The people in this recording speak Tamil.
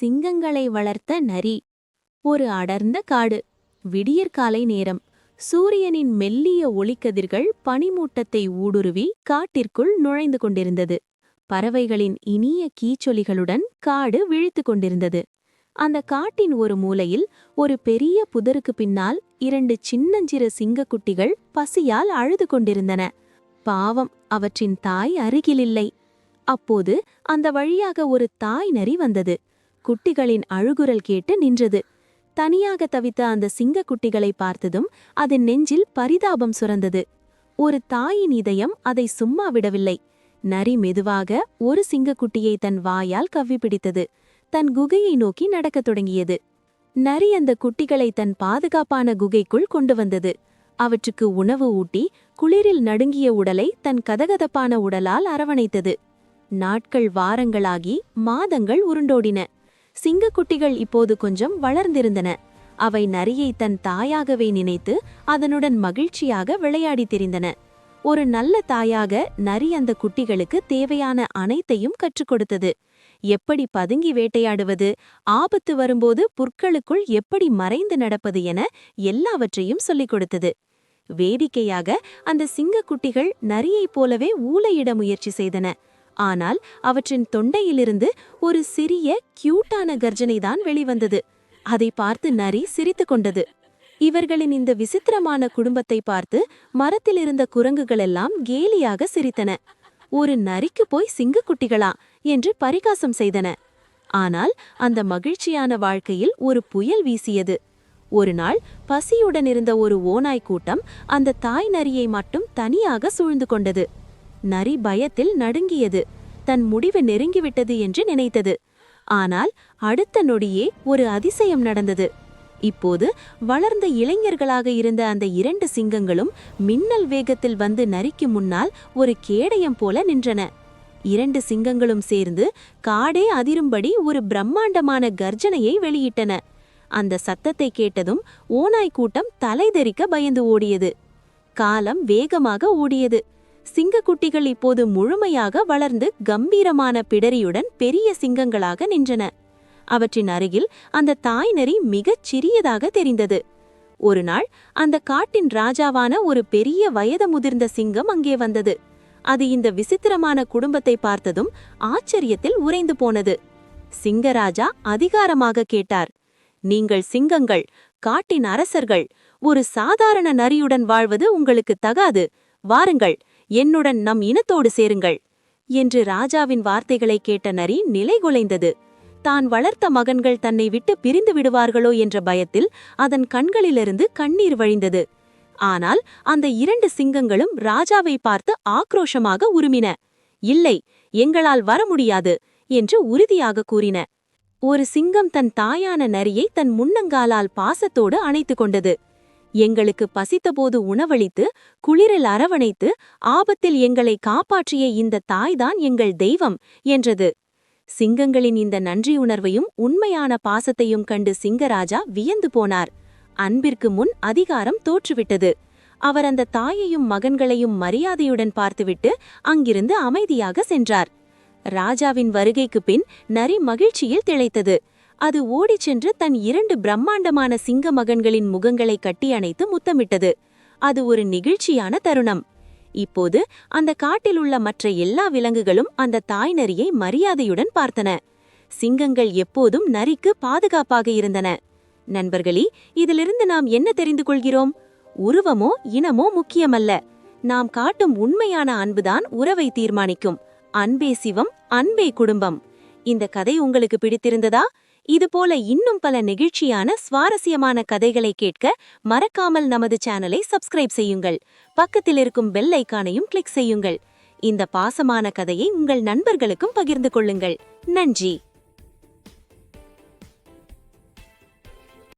சிங்கங்களை வளர்த்த நரி. ஒரு அடர்ந்த காடு. விடியற்காலை நேரம். சூரியனின் மெல்லிய ஒளிக்கதிர்கள் பனிமூட்டத்தை ஊடுருவி காட்டிற்குள் நுழைந்து கொண்டிருந்தது. பறவைகளின் இனிய கீச்சொலிகளுடன் காடு விழித்துக் கொண்டிருந்தது. அந்த காட்டின் ஒரு மூலையில் ஒரு பெரிய புதருக்கு பின்னால் இரண்டு சின்னஞ்சிறு சிங்கக்குட்டிகள் பசியால் அழுது கொண்டிருந்தன. பாவம் அவற்றின் தாய் அருகிலில்லை அப்போது அந்த வழியாக ஒரு தாய் நரி வந்தது. குட்டிகளின் அழுகுரல் கேட்டு நின்றது. தனியாக தவித்த அந்த சிங்கக்குட்டிகளை பார்த்ததும் அதன் நெஞ்சில் பரிதாபம் சுரந்தது. ஒரு தாயின் இதயம் அதை சும்மா விடவில்லை. நரி மெதுவாக ஒரு சிங்கக்குட்டியை தன் வாயால் கவ்வி பிடித்தது. தன் குகையை நோக்கி நடக்கத் தொடங்கியது. நரி அந்த குட்டிகளை தன் பாதுகாப்பான குகைக்குள் கொண்டு வந்தது. அவற்றுக்கு உணவு ஊட்டி குளிரில் நடுங்கிய உடலை தன் கதகதப்பான உடலால் அரவணைத்தது. நாட்கள் வாரங்களாகி மாதங்கள் உருண்டோடின. சிங்கக்குட்டிகள் இப்போது கொஞ்சம் வளர்ந்திருந்தன. அவை நரியை தன் தாயாகவே நினைத்து அதனுடன் மகிழ்ச்சியாக விளையாடித் திரிந்தன. ஒரு நல்ல தாயாக நரி அந்த குட்டிகளுக்கு தேவையான அனைத்தையும் கற்றுக் கொடுத்தது. எப்படி பதுங்கி வேட்டையாடுவது ஆபத்து வரும்போது புற்களுக்குள் எப்படி மறைந்து நடப்பது என எல்லாவற்றையும் சொல்லிக் கொடுத்தது. வேடிக்கையாக அந்த சிங்கக்குட்டிகள் நரியைப் போலவே ஊலையிட முயற்சி செய்தன. ஆனால் அவற்றின் தொண்டையிலிருந்து ஒரு சிறிய கியூட்டான கர்ஜனைதான் வெளிவந்தது. அதை பார்த்து நரி சிரித்து கொண்டது. இவர்களின் இந்த விசித்திரமான குடும்பத்தை பார்த்து மரத்தில் இருந்த குரங்குகளெல்லாம் கேலியாக சிரித்தன. ஒரு நரிக்கு போய் சிங்கக்குட்டிகளா என்று பரிகாசம் செய்தன. ஆனால் அந்த மகிழ்ச்சியான வாழ்க்கையில் ஒரு புயல் வீசியது. ஒரு நாள் பசியுடன் இருந்த ஒரு ஓநாய் கூட்டம் அந்த தாய் நரியை மட்டும் தனியாக சூழ்ந்து கொண்டது. நரி பயத்தில் நடுங்கியது. தன் முடிவு நெருங்கிவிட்டது என்று நினைத்தது. ஆனால் அடுத்த நொடியே ஒரு அதிசயம் நடந்தது. இப்போது வளர்ந்த இளைஞர்களாக இருந்த அந்த இரண்டு சிங்கங்களும் மின்னல் வேகத்தில் வந்து நரிக்கு முன்னால் ஒரு கேடயம் போல நின்றன. இரண்டு சிங்கங்களும் சேர்ந்து காடே அதிரும்படி ஒரு பிரம்மாண்டமான கர்ஜனையை வெளியிட்டன. அந்த சத்தத்தை கேட்டதும் ஓநாய் கூட்டம் தலைதெறிக்க பயந்து ஓடியது. காலம் வேகமாக ஓடியது. சிங்கக்குட்டிகள் இப்போது முழுமையாக வளர்ந்து கம்பீரமான பிடரியுடன் பெரிய சிங்கங்களாக நின்றன. அவற்றின் அருகில் அந்த தாய் நரி மிகச் சிறியதாக தெரிந்தது. ஒரு நாள் அந்த காட்டின் ராஜாவான ஒரு பெரிய வயது முதிர்ந்த சிங்கம் அங்கே வந்தது. அது இந்த விசித்திரமான குடும்பத்தை பார்த்ததும் ஆச்சரியத்தில் உறைந்து போனது. சிங்கராஜா அதிகாரமாக கேட்டார். நீங்கள் சிங்கங்கள் காட்டின் அரசர்கள் ஒரு சாதாரண நரியுடன் வாழ்வது உங்களுக்கு தகாது. வாருங்கள் என்னுடன் நம் இனத்தோடு சேருங்கள் என்று ராஜாவின் வார்த்தைகளை கேட்ட நரி நிலைகுலைந்தது தான் வளர்த்த மகன்கள் தன்னை விட்டு பிரிந்து விடுவார்களோ என்ற பயத்தில் அதன் கண்களிலிருந்து கண்ணீர் வழிந்தது. ஆனால் அந்த இரண்டு சிங்கங்களும் ராஜாவை பார்த்து ஆக்ரோஷமாக உருமின. இல்லை எங்களால் வர முடியாது என்று உறுதியாக கூறின. ஒரு சிங்கம் தன் தாயான நரியை தன் முன்னங்காலால் பாசத்தோடு அணைத்து கொண்டது. எங்களுக்கு பசித்தபோது உணவளித்து குளிரில் அரவணைத்து ஆபத்தில் எங்களை காப்பாற்றிய இந்த தாய்தான் எங்கள் தெய்வம் என்றது. சிங்கங்களின் இந்த நன்றியுணர்வையும் உண்மையான பாசத்தையும் கண்டு சிங்கராஜா வியந்து போனார். அன்பிற்கு முன் அதிகாரம் தோற்றுவிட்டது. அவர் அந்த தாயையும் மகன்களையும் மரியாதையுடன் பார்த்துவிட்டு அங்கிருந்து அமைதியாக சென்றார். ராஜாவின் வருகைக்கு பின் நரி மகிழ்ச்சியில் திளைத்தது. அது ஓடிச் சென்று தன் இரண்டு பிரம்மாண்டமான சிங்க மகன்களின் முகங்களை கட்டி அணைத்து முத்தமிட்டது. அது ஒரு நிகழ்ச்சியான தருணம். இப்போது அந்த காட்டில் உள்ள மற்ற எல்லா விலங்குகளும் அந்த தாய் நரியை மரியாதையுடன் பார்த்தன. சிங்கங்கள் எப்போதும் நரிக்கு பாதுகாப்பாக இருந்தன. நண்பர்களே இதிலிருந்து நாம் என்ன தெரிந்து கொள்கிறோம்? உருவமோ இனமோ முக்கியமல்ல. நாம் காட்டும் உண்மையான அன்புதான் உறவை தீர்மானிக்கும். அன்பே சிவம் அன்பே குடும்பம். இந்த கதை உங்களுக்கு பிடித்திருந்ததா? இதுபோல இன்னும் பல நெகிழ்ச்சியான சுவாரஸ்யமான கதைகளை கேட்க மறக்காமல் நமது சேனலை சப்ஸ்கிரைப் செய்யுங்கள். பக்கத்தில் இருக்கும் பெல் ஐக்கானையும் கிளிக் செய்யுங்கள். இந்த பாசமான கதையை உங்கள் நண்பர்களுக்கும் பகிர்ந்து கொள்ளுங்கள். நன்றி!